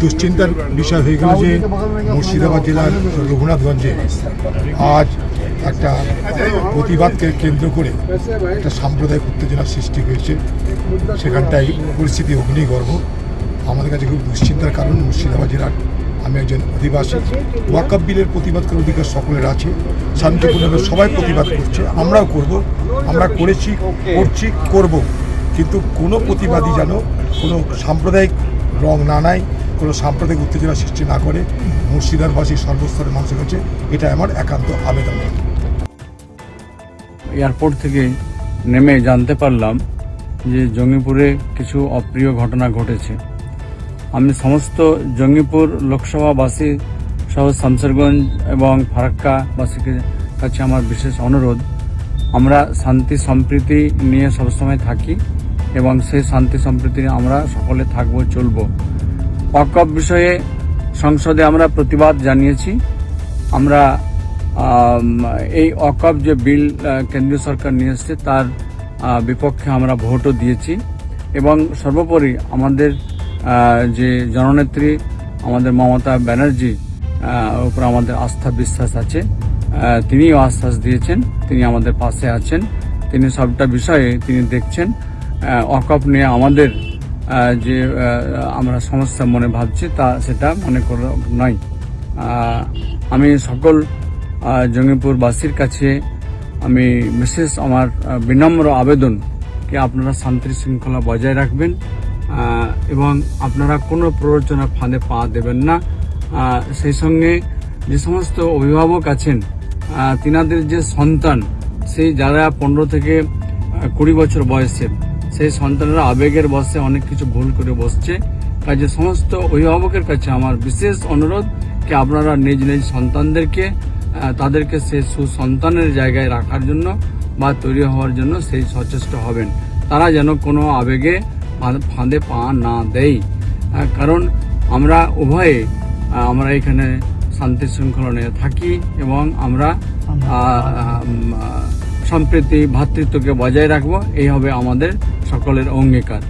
দুশ্চিন্তার বিষয় হয়ে গেল যে মুর্শিদাবাদ জেলার রঘুনাথগঞ্জে আজ একটা প্রতিবাদকে কেন্দ্র করে একটা সাম্প্রদায়িক উত্তেজনার সৃষ্টি হয়েছে। সেখানটায় পরিস্থিতি অগ্নিগর্ভ। আমাদের কাছে খুব দুশ্চিন্তার কারণ মুর্শিদাবাদ জেলার। আমি একজন অধিবাসী। ওয়াকাব বিলের প্রতিবাদ করার অধিকার সকলের আছে। শান্তিপূর্ণভাবে সবাই প্রতিবাদ করছে। আমরাও করব। আমরা করেছি, করছি, করব। কিন্তু কোনো প্রতিবাদী যেন কোনো সাম্প্রদায়িক রং না নেয়, কোনো সাম্প্রদায়িক উত্তেজনা সৃষ্টি না করে মুর্শিদাবাসীর সর্বস্তরের মানুষের কাছে এটা আমার একান্ত আবেদন। এয়ারপোর্ট থেকে নেমে জানতে পারলাম যে জঙ্গিপুরে কিছু অপ্রিয় ঘটনা ঘটেছে। আমি সমস্ত জঙ্গিপুর লোকসভাবাসী সহ শামসেরগঞ্জ এবং ফারাক্কাবাসীকে কাছে আমার বিশেষ অনুরোধ। আমরা শান্তি, সম্প্রীতি নিয়ে সবসময় থাকি। এবং সেই শান্তি সম্প্রীতি আমরা সকলে থাকব, চলবো। ওয়াকফ বিষয়ে সংসদে আমরা প্রতিবাদ জানিয়েছি। আমরা এই অকপ যে বিল কেন্দ্রীয় সরকার নিয়ে এসছে, তার বিপক্ষে আমরা ভোটও দিয়েছি। এবং সর্বোপরি আমাদের যে জননেত্রী, আমাদের মমতা ব্যানার্জি উপর আমাদের আস্থা বিশ্বাস আছে তিনিও আশ্বাস দিয়েছেন, তিনি আমাদের পাশে আছেন, তিনি সবটা বিষয়ে তিনি দেখছেন। অকপ নিয়ে আমাদের যে আমরা সমস্যা মনে ভাবছি, তা সেটা মনে করে নয়। আমি সকল জঙ্গিপুরবাসীর কাছে আমি বিশেষ আমার বিনম্র আবেদন কি আপনারা শান্তি শৃঙ্খলা বজায় রাখবেন এবং আপনারা কোনো প্ররোচনা ফাঁদে পা দেবেন না। সেই সঙ্গে যে সমস্ত অভিভাবক আছেন তিনাদের যে সন্তান, সেই যারা পনেরো থেকে কুড়ি বছর বয়সের সেই সন্তানরা আবেগের বসে অনেক কিছু ভুল করে বসছে। কাজে সমস্ত অভিভাবকের কাছে আমার বিশেষ অনুরোধ কি আপনারা নিজ নিজ সন্তানদেরকে তাদেরকে সেই সুসন্তানের জায়গায় রাখার জন্য বা তৈরি হওয়ার জন্য সেই সচেষ্ট হবেন। তারা যেন কোনো আবেগে ফাঁদে পা না দেয়। কারণ আমরা উভয়ে আমরা এখানে শান্তি শৃঙ্খলা নিয়ে থাকি এবং আমরা সম্প্রীতি ভ্রাতৃত্বকে বজায় রাখব। এই হবে আমাদের সকলের অঙ্গীকার।